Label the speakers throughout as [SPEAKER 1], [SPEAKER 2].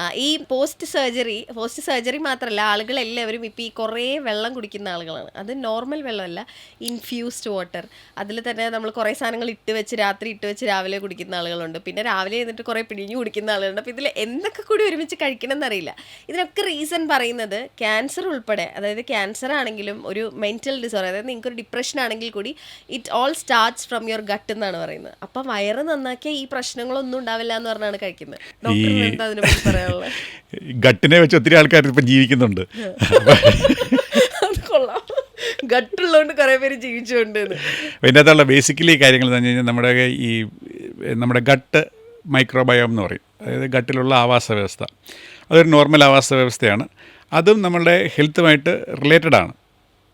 [SPEAKER 1] ആ, ഈ post surgery post surgery മാത്രമല്ല ആളുകളെല്ലാവരും ഇപ്പം ഈ കുറേ വെള്ളം കുടിക്കുന്ന ആളുകളാണ്. അത് നോർമൽ വെള്ളമല്ല ഇൻഫ്യൂസ്ഡ് വാട്ടർ അതിൽ തന്നെ നമ്മൾ കുറേ സാധനങ്ങൾ ഇട്ട് വെച്ച് രാത്രി ഇട്ട് വെച്ച് രാവിലെ കുടിക്കുന്ന ആളുകളുണ്ട്. പിന്നെ രാവിലെ എന്നിട്ട് കുറേ പിഴിഞ്ഞു കുടിക്കുന്ന ആളുകളുണ്ട്. അപ്പോൾ ഇതിൽ എന്തൊക്കെ കൂടി ഒരുമിച്ച് കഴിക്കണം എന്നറിയില്ല ഇതിനൊക്കെ റീസൺ പറയുന്നത് ക്യാൻസർ ഉൾപ്പെടെ അതായത് ക്യാൻസർ ആണെങ്കിലും ഒരു മെന്റൽ ഡിസോർഡർ അതായത് നിങ്ങൾക്കൊരു ഡിപ്രഷൻ ആണെങ്കിൽ കൂടി it all starts from your gut എന്നാണ് പറയുന്നത്. അപ്പം വയറ് നന്നാക്കിയാൽ ഈ പ്രശ്നങ്ങളൊന്നും ഉണ്ടാവില്ല എന്ന് പറഞ്ഞാണ് കഴിക്കുന്നത്. ഡോക്ടർ എന്താ അതിനെ പറയാനുള്ളത്?
[SPEAKER 2] ഗട്ടിനെ വെച്ച് ഒത്തിരി ആൾക്കാർ ഇപ്പം ജീവിക്കുന്നുണ്ട്.
[SPEAKER 1] ഗട്ടുള്ളതുകൊണ്ട് കുറേ പേര് ജീവിച്ചുകൊണ്ട്
[SPEAKER 2] അതിന്റെ അകത്തുള്ള ബേസിക്കലി കാര്യങ്ങൾ എന്ന് പറഞ്ഞു കഴിഞ്ഞാൽ നമ്മുടെ ഈ നമ്മുടെ ഗട്ട് മൈക്രോബയോം എന്ന് പറയും. അതായത് ഗട്ടിലുള്ള ആവാസ വ്യവസ്ഥ. അതൊരു നോർമൽ ആവാസ വ്യവസ്ഥയാണ്. അതും നമ്മളുടെ ഹെൽത്തുമായിട്ട് റിലേറ്റഡ് ആണ്.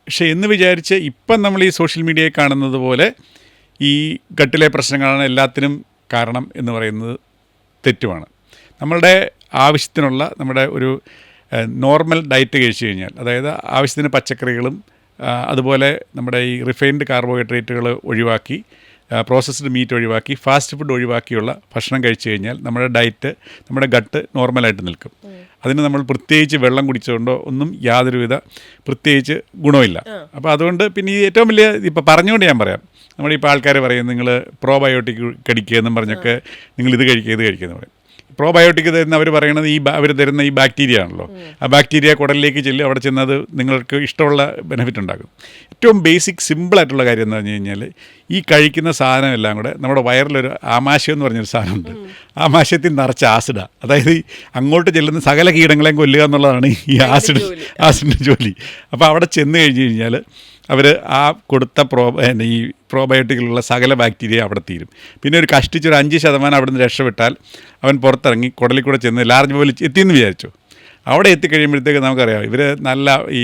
[SPEAKER 2] പക്ഷേ എന്ന് വിചാരിച്ച് ഇപ്പം നമ്മൾ ഈ സോഷ്യൽ മീഡിയയിൽ കാണുന്നത് പോലെ ഈ ഗട്ടിലെ പ്രശ്നങ്ങളാണ് എല്ലാത്തിനും കാരണം എന്ന് പറയുന്നത് തെറ്റുമാണ്. നമ്മളുടെ ആവശ്യത്തിനുള്ള നമ്മുടെ ഒരു നോർമൽ ഡയറ്റ് കഴിച്ചു കഴിഞ്ഞാൽ അതായത് ആവശ്യത്തിന് പച്ചക്കറികളും അതുപോലെ നമ്മുടെ ഈ റിഫൈൻഡ് കാർബോഹൈഡ്രേറ്റുകൾ ഒഴിവാക്കി പ്രോസസ്ഡ് മീറ്റ് ഒഴിവാക്കി ഫാസ്റ്റ് ഫുഡ് ഒഴിവാക്കിയുള്ള ഭക്ഷണം കഴിച്ചു കഴിഞ്ഞാൽ നമ്മുടെ ഡയറ്റ് നമ്മുടെ ഗട്ട് നോർമലായിട്ട് നിൽക്കും. അതിന് നമ്മൾ പ്രത്യേകിച്ച് വെള്ളം കുടിച്ചുകൊണ്ടോ ഒന്നും യാതൊരുവിധ പ്രത്യേകിച്ച് ഗുണമില്ല. അപ്പോൾ അതുകൊണ്ട് പിന്നെ ഈ ഏറ്റവും വലിയ ഇപ്പോൾ പറഞ്ഞുകൊണ്ട് ഞാൻ പറയാം. നമ്മുടെ ഇപ്പോൾ ആൾക്കാർ പറയും നിങ്ങൾ പ്രോബയോട്ടിക് കടിക്കുക എന്നും പറഞ്ഞൊക്കെ നിങ്ങൾ ഇത് കഴിക്കുക ഇത് കഴിക്കുക എന്ന് പറയും. പ്രോബയോട്ടിക് തരുന്ന അവർ പറയുന്നത് ഈ അവർ തരുന്ന ഈ ബാക്ടീരിയ ആണല്ലോ. ആ ബാക്ടീരിയ കുടലിലേക്ക് ചെല്ലും അവിടെ ചെന്നത് നിങ്ങൾക്ക് ഇഷ്ടമുള്ള ബെനിഫിറ്റ് ഉണ്ടാകും ഏറ്റവും ബേസിക് സിമ്പിളായിട്ടുള്ള കാര്യം എന്ന് പറഞ്ഞു കഴിഞ്ഞാൽ ഈ കഴിക്കുന്ന സാധനം എല്ലാം കൂടെ നമ്മുടെ വയറിലൊരു ആമാശയം എന്ന് പറഞ്ഞൊരു സാധനമുണ്ട്. ആമാശയത്തിൽ നിറച്ച ആസിഡാണ് അതായത് ഈ അങ്ങോട്ട് ചെല്ലുന്ന സകല കീടങ്ങളെയും കൊല്ലുക എന്നുള്ളതാണ് ഈ ആസിഡ്. ആസിഡിന്റെ ജോലി. അപ്പോൾ അവിടെ ചെന്ന് കഴിഞ്ഞ് കഴിഞ്ഞാൽ അവർ ആ കൊടുത്ത പ്രോ ഈ പ്രോബയോട്ടിക്കിലുള്ള സകല ബാക്ടീരിയ അവിടെ തീരും. പിന്നെ ഒരു കഷ്ടിച്ചൊരു അഞ്ച് ശതമാനം അവിടെ നിന്ന് രക്ഷപ്പെട്ടാൽ അവൻ പുറത്തിറങ്ങി കുടലിൽ കൂടെ ചെന്ന് ലാർജ് പോലെ എത്തിയെന്ന് വിചാരിച്ചു. അവിടെ എത്തിക്കഴിയുമ്പോഴത്തേക്ക് നമുക്കറിയാം ഇവർ നല്ല ഈ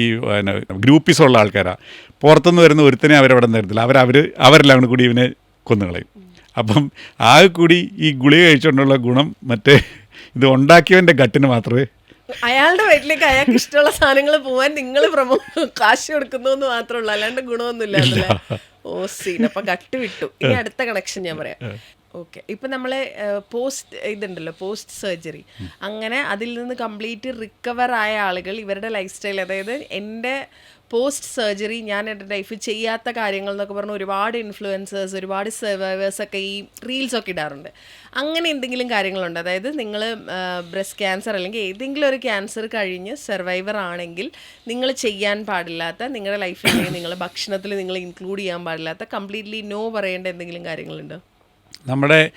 [SPEAKER 2] ഗ്രൂപ്പീസ് ഉള്ള ആൾക്കാരാണ് പുറത്തുനിന്ന് വരുന്ന ഒരുത്തനെ അവരവിടെ നിർത്തില്ല അവർ അവർ അവരെല്ലാം കൂടി ഇവനെ കൊന്നുകളയും. അപ്പം ആകെ കൂടി ഈ ഗുളിക കഴിച്ചുകൊണ്ടുള്ള ഗുണം മറ്റേ ഇത് ഉണ്ടാക്കിയവന്റെ ഗട്ടിന് മാത്രമേ
[SPEAKER 1] അയാളുടെ വീട്ടിലേക്ക് അയാൾക്ക് ഇഷ്ടമുള്ള സാധനങ്ങൾ പോവാൻ നിങ്ങൾ പ്രമോ കാശ് കൊടുക്കുന്നു എന്ന് മാത്രമേ ഉള്ളൂ. അല്ലാണ്ട് ഗുണമൊന്നുമില്ല അതിൽ. ഓ സീൻ അപ്പൊ ഗട്ട് വിട്ടു. ഇനി അടുത്ത കണക്ഷൻ ഞാൻ പറയാം. ഓക്കെ. ഇപ്പൊ നമ്മളെ പോസ്റ്റ് ഇതുണ്ടല്ലോ പോസ്റ്റ് സർജറി അങ്ങനെ അതിൽ നിന്ന് കംപ്ലീറ്റ് റിക്കവർ ആയ ആളുകൾ ഇവരുടെ ലൈഫ് സ്റ്റൈൽ അതായത് എന്റെ പോസ്റ്റ് സർജറി ഞാൻ എന്റെ ലൈഫിൽ ചെയ്യാത്ത കാര്യങ്ങൾ എന്നൊക്കെ പറഞ്ഞ് ഒരുപാട് ഇൻഫ്ലുവൻസേഴ്സ് ഒരുപാട് സർവൈവേഴ്സ് ഒക്കെ ഈ റീൽസ് ഒക്കെ ഇടാറുണ്ട്. അങ്ങനെ എന്തെങ്കിലും കാര്യങ്ങളുണ്ട്? അതായത് നിങ്ങൾ ബ്രസ്റ്റ് ക്യാൻസർ അല്ലെങ്കിൽ ഏതെങ്കിലും ഒരു ക്യാൻസർ കഴിഞ്ഞ് സർവൈവർ ആണെങ്കിൽ നിങ്ങൾ ചെയ്യാൻ പാടില്ലാത്ത നിങ്ങളുടെ ലൈഫിൽ നിങ്ങൾ ഭക്ഷണത്തിൽ നിങ്ങൾ ഇൻക്ലൂഡ് ചെയ്യാൻ പാടില്ലാത്ത കംപ്ലീറ്റ്ലി നോ പറയേണ്ട എന്തെങ്കിലും കാര്യങ്ങളുണ്ടോ?
[SPEAKER 2] നമ്മുടെ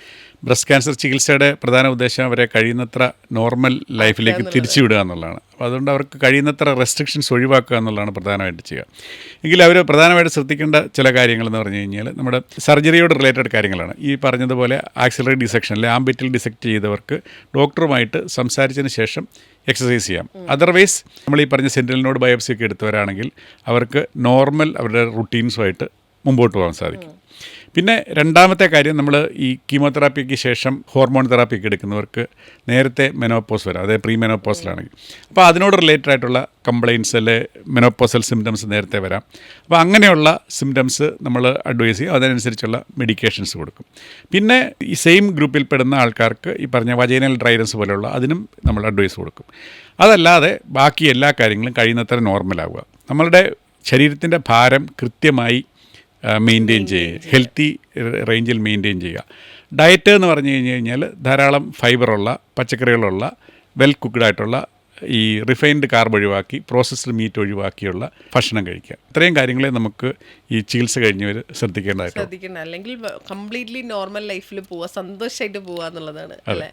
[SPEAKER 2] ബ്രസ്റ്റ് ക്യാൻസർ ചികിത്സയുടെ പ്രധാന ഉദ്ദേശം അവരെ കഴിയുന്നത്ര നോർമൽ ലൈഫിലേക്ക് തിരിച്ചു വിടുക എന്നുള്ളതാണ്. അപ്പോൾ അതുകൊണ്ട് അവർക്ക് കഴിയുന്നത്ര റെസ്ട്രിക്ഷൻസ് ഒഴിവാക്കുക എന്നുള്ളതാണ് പ്രധാനമായിട്ട് ചെയ്യുക. എങ്കിൽ അവർ പ്രധാനമായിട്ട് ശ്രദ്ധിക്കേണ്ട ചില കാര്യങ്ങളെന്ന് പറഞ്ഞു കഴിഞ്ഞാൽ നമ്മുടെ സർജറിയോട് റിലേറ്റഡ് കാര്യങ്ങളാണ്. ഈ പറഞ്ഞതുപോലെ ആക്സിലറി ഡിസെക്ഷൻ അല്ലെങ്കിൽ ആംബിറ്റിൽ ഡിസെക്ട് ചെയ്തവർക്ക് ഡോക്ടറുമായിട്ട് സംസാരിച്ചതിന് ശേഷം എക്സസൈസ് ചെയ്യാം. അതർവൈസ് നമ്മൾ ഈ പറഞ്ഞ സെന്റിനോട് ബയോപ്സി ഒക്കെ എടുത്തവരാണെങ്കിൽ അവർക്ക് നോർമൽ അവരുടെ റുട്ടീൻസുമായിട്ട് മുമ്പോട്ട് പോകാൻ സാധിക്കും. പിന്നെ രണ്ടാമത്തെ കാര്യം നമ്മൾ ഈ കീമോതെറാപ്പിക്ക് ശേഷം ഹോർമോൺ തെറാപ്പിക്ക് എടുക്കുന്നവർക്ക് നേരത്തെ മെനോപ്പോസ് വരാം. അതായത് പ്രീ മെനോപ്പോസിലാണെങ്കിൽ അപ്പോൾ അതിനോട് റിലേറ്റഡ് ആയിട്ടുള്ള കംപ്ലയിൻസ് അല്ലെ മെനോപ്പോസൽ സിംറ്റംസ് നേരത്തെ വരാം. അപ്പോൾ അങ്ങനെയുള്ള സിംറ്റംസ് നമ്മൾ അഡ്വൈസ് ചെയ്യും. അതിനനുസരിച്ചുള്ള മെഡിക്കേഷൻസ് കൊടുക്കും. പിന്നെ ഈ സെയിം ഗ്രൂപ്പിൽ പെടുന്ന ആൾക്കാർക്ക് ഈ പറഞ്ഞ വജൈനൽ ഡ്രൈനസ് പോലെയുള്ള അതിനും നമ്മൾ അഡ്വൈസ് കൊടുക്കും. അതല്ലാതെ ബാക്കി എല്ലാ കാര്യങ്ങളും കഴിയുന്നത്ര നോർമലാവുക. നമ്മളുടെ ശരീരത്തിന്റെ ഭാരം കൃത്യമായി മെയിന്റെയിൻ ചെയ്യുക. ഹെൽത്തി റേഞ്ചിൽ മെയിന്റെയിൻ ചെയ്യുക. ഡയറ്റ് എന്ന് പറഞ്ഞു കഴിഞ്ഞ് കഴിഞ്ഞാൽ ധാരാളം ഫൈബറുള്ള പച്ചക്കറികളുള്ള വെൽ കുക്ക്ഡ് ആയിട്ടുള്ള ഈ റിഫൈൻഡ് കാർബ് ഒഴിവാക്കി പ്രോസസ്ഡ് മീറ്റ് ഒഴിവാക്കിയുള്ള ഭക്ഷണം കഴിക്കുക. ഇത്രയും കാര്യങ്ങളെ നമുക്ക് ഈ ചികിത്സ കഴിഞ്ഞവർ ശ്രദ്ധിക്കേണ്ടതായിട്ട്
[SPEAKER 1] ശ്രദ്ധിക്കണം അല്ലെങ്കിൽ കംപ്ലീറ്റ്ലി നോർമൽ ലൈഫിൽ പോവുക സന്തോഷമായിട്ട് പോവുക എന്നുള്ളതാണ് അല്ലേ?